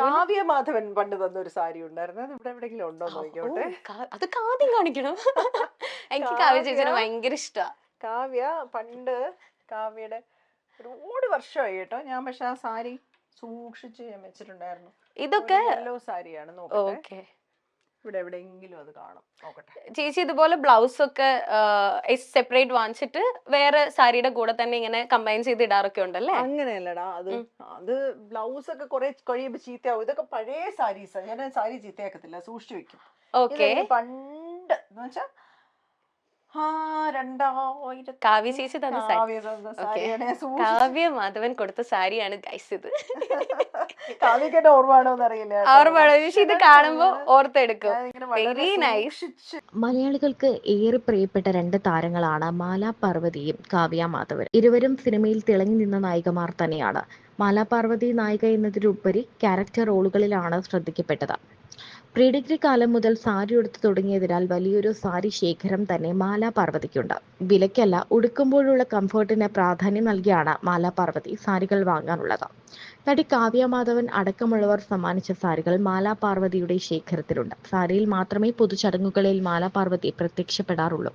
കാവ്യ മാധവൻ പണ്ട് തന്ന ഒരു സാരി ഉണ്ടായിരുന്നു. അത് ഇവിടെ എവിടെയെങ്കിലും ഉണ്ടോ നോക്കിക്കോട്ടെ. നോക്കിയോട്ടെ കാവ്യം അതൊക്കെ ആദ്യം കാണിക്കണം. എനിക്ക് കാവ്യ ചേച്ചിനെ ഭയങ്കര ഇഷ്ടാ. കാവ്യ പണ്ട് കാവ്യയുടെ ഒരുപാട് വർഷമായി കേട്ടോ. ഞാൻ പക്ഷെ ആ സാരി സൂക്ഷിച്ച് ഞാൻ വെച്ചിട്ടുണ്ടായിരുന്നു. ഇതൊക്കെ സാരിയാണ് നോക്കട്ടെ. ഓക്കെ. ഇവിടെ എവിടെയെങ്കിലും അത് കാണും. നോക്കട്ടെ. ചേച്ചി ഇതുപോലെ ബ്ലൗസ് ഒക്കെ സെപ്പറേറ്റ് വാങ്ങിച്ചിട്ട് വേറെ സാരിയുടെ കൂടെ തന്നെ ഇങ്ങനെ കമ്പൈൻ ചെയ്ത് ഇടാറൊക്കെ ഉണ്ടല്ലേ? അങ്ങനെയല്ലടാ അത് അത് ബ്ലൗസ് ഒക്കെ കുറെ കഴിയുമ്പോ ചീത്തയാവും. ഇതൊക്കെ പഴയ സാരീസാ ഞാൻ സാരി ചീത്തയാക്കത്തില്ല സൂക്ഷിച്ചു വെക്കും. പണ്ട് എന്ന് വെച്ചാ കാവ്യ ചേച്ചി തന്ന സാരി. കാവ്യ സാരിയാണ് ഞാൻ കാവ്യ മാധവൻ കൊടുത്ത സാരിയാണ് ഗൈസ് ഇത്. കാവ്യക്ക് എന്നെ ഓർമ്മയാണോ എന്നറിയില്ല കേട്ടോ. അവർ ഇത് കാണുമ്പോ ഓർത്തെടുക്കും. വെരി നൈസ് മലയാളികൾക്ക് ഏറെ പ്രിയപ്പെട്ട രണ്ട് താരങ്ങളാണ് മാലാ പാർവതിയും കാവ്യ മാധവൻ. ഇരുവരും സിനിമയിൽ തിളങ്ങി നിന്ന നായികമാർ തന്നെയാണ്. മാല പാർവതി നായിക എന്നതിലുപരി ക്യാരക്ടർ റോളുകളിലാണ് ശ്രദ്ധിക്കപ്പെട്ടത്. പ്രീ ഡിഗ്രി കാലം മുതൽ സാരി ഉടുത്തു തുടങ്ങിയതിനാൽ വലിയൊരു സാരി ശേഖരം തന്നെ മാലാ പാർവതിക്കുണ്ട് വിലയ്ക്കല്ല ഉടുക്കുമ്പോഴുള്ള കംഫർട്ടിന് പ്രാധാന്യം നൽകിയാണ് മാലാ പാർവതി സാരികൾ വാങ്ങാനുള്ളത്. നടി കാവ്യ മാധവൻ അടക്കമുള്ളവർ സമ്മാനിച്ച സാരികൾ മാലാ പാർവതിയുടെ ശേഖരത്തിലുണ്ട്. സാരിയിൽ മാത്രമേ പൊതുചടങ്ങുകളിൽ മാലാ പാർവതി പ്രത്യക്ഷപ്പെടാറുള്ളൂ.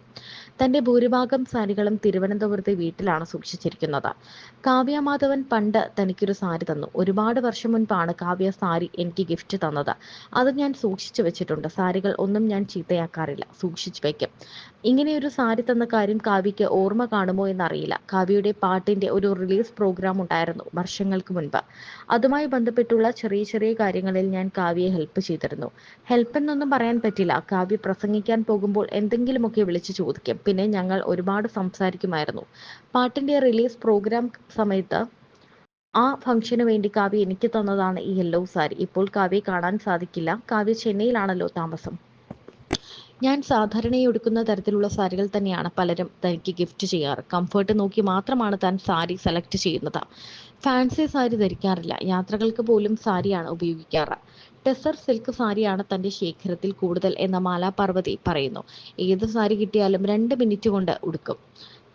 തന്റെ ഭൂരിഭാഗം സാരികളും തിരുവനന്തപുരത്തെ വീട്ടിലാണ് സൂക്ഷിച്ചിരിക്കുന്നത്. കാവ്യ മാധവൻ പണ്ട് തനിക്കൊരു സാരി തന്നു. ഒരുപാട് വർഷം മുൻപാണ് കാവ്യ സാരി എനിക്ക് ഗിഫ്റ്റ് തന്നത്. അത് ഞാൻ സൂക്ഷിച്ചു വെച്ചിട്ടുണ്ട്. സാരികൾ ഒന്നും ഞാൻ ചീത്തയാക്കാറില്ല. സൂക്ഷിച്ചു വെക്കും. ഇങ്ങനെ ഒരു സാരി തന്ന കാര്യം കാവ്യയ്ക്ക് ഓർമ്മ കാണുമോ എന്നറിയില്ല. കാവ്യയുടെ പാട്ടിന്റെ ഒരു റിലീസ് പ്രോഗ്രാം ഉണ്ടായിരുന്നു വർഷങ്ങൾക്ക് മുൻപ്. അതുമായി ബന്ധപ്പെട്ടുള്ള ചെറിയ ചെറിയ കാര്യങ്ങളിൽ ഞാൻ കാവ്യയെ ഹെൽപ്പ് ചെയ്തിരുന്നു. ഹെൽപ്പ് എന്നൊന്നും പറയാൻ പറ്റില്ല. കാവ്യ പ്രസംഗിക്കാൻ പോകുമ്പോൾ എന്തെങ്കിലുമൊക്കെ വിളിച്ചു ചോദിക്കും. പിന്നെ ഞങ്ങൾ ഒരുപാട് സംസാരിക്കുമായിരുന്നു. പാട്ടിന്റെ റിലീസ് പ്രോഗ്രാം സമയത്ത് ആ ഫംഗ്ഷന് വേണ്ടി കാവ്യ എനിക്ക് തന്നതാണ് ഈ യെല്ലോ സാരി ഇപ്പോൾ കാവ്യെ കാണാൻ സാധിക്കില്ല. കാവ്യ ചെന്നൈയിലാണല്ലോ താമസം. ഞാൻ സാധാരണയായി ഉടുക്കുന്ന തരത്തിലുള്ള സാരികൾ തന്നെയാണ് പലരും തനിക്ക് ഗിഫ്റ്റ് ചെയ്യാറ്. കംഫർട്ട് നോക്കി മാത്രമാണ് താൻ സാരി സെലക്ട് ചെയ്യുന്നത്. ഫാൻസി സാരി ധരിക്കാറില്ല. യാത്രകൾക്ക് പോലും സാരിയാണ് ഉപയോഗിക്കാറ്. ടെസർ സിൽക്ക് സാരിയാണ് തന്റെ ശേഖരത്തിൽ കൂടുതൽ എന്ന മാലാ പാർവതി പറയുന്നു. ഏത് സാരി കിട്ടിയാലും രണ്ട് മിനിറ്റ് കൊണ്ട് ഉടുക്കും.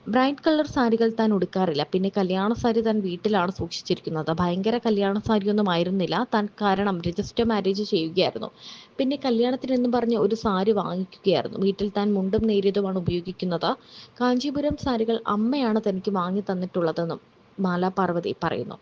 ബ്രൈറ്റ് കളർ സാരികൾ താൻ ഉടുക്കാറില്ല. പിന്നെ കല്യാണ സാരി താൻ വീട്ടിലാണ് സൂക്ഷിച്ചിരിക്കുന്നത്. ഭയങ്കര കല്യാണ സാരി ഒന്നും ആയിരുന്നില്ല. താൻ കാരണം രജിസ്റ്റർ മാരേജ് ചെയ്യുകയായിരുന്നു. പിന്നെ കല്യാണത്തിനെന്നും പറഞ്ഞ് ഒരു സാരി വാങ്ങിക്കുകയായിരുന്നു. വീട്ടിൽ താൻ മുണ്ടും നേരിയതുമാണ് ഉപയോഗിക്കുന്നത്. കാഞ്ചീപുരം സാരികൾ അമ്മയാണ് തനിക്ക് വാങ്ങി തന്നിട്ടുള്ളതെന്നും മാലാ പാർവതി പറയുന്നു.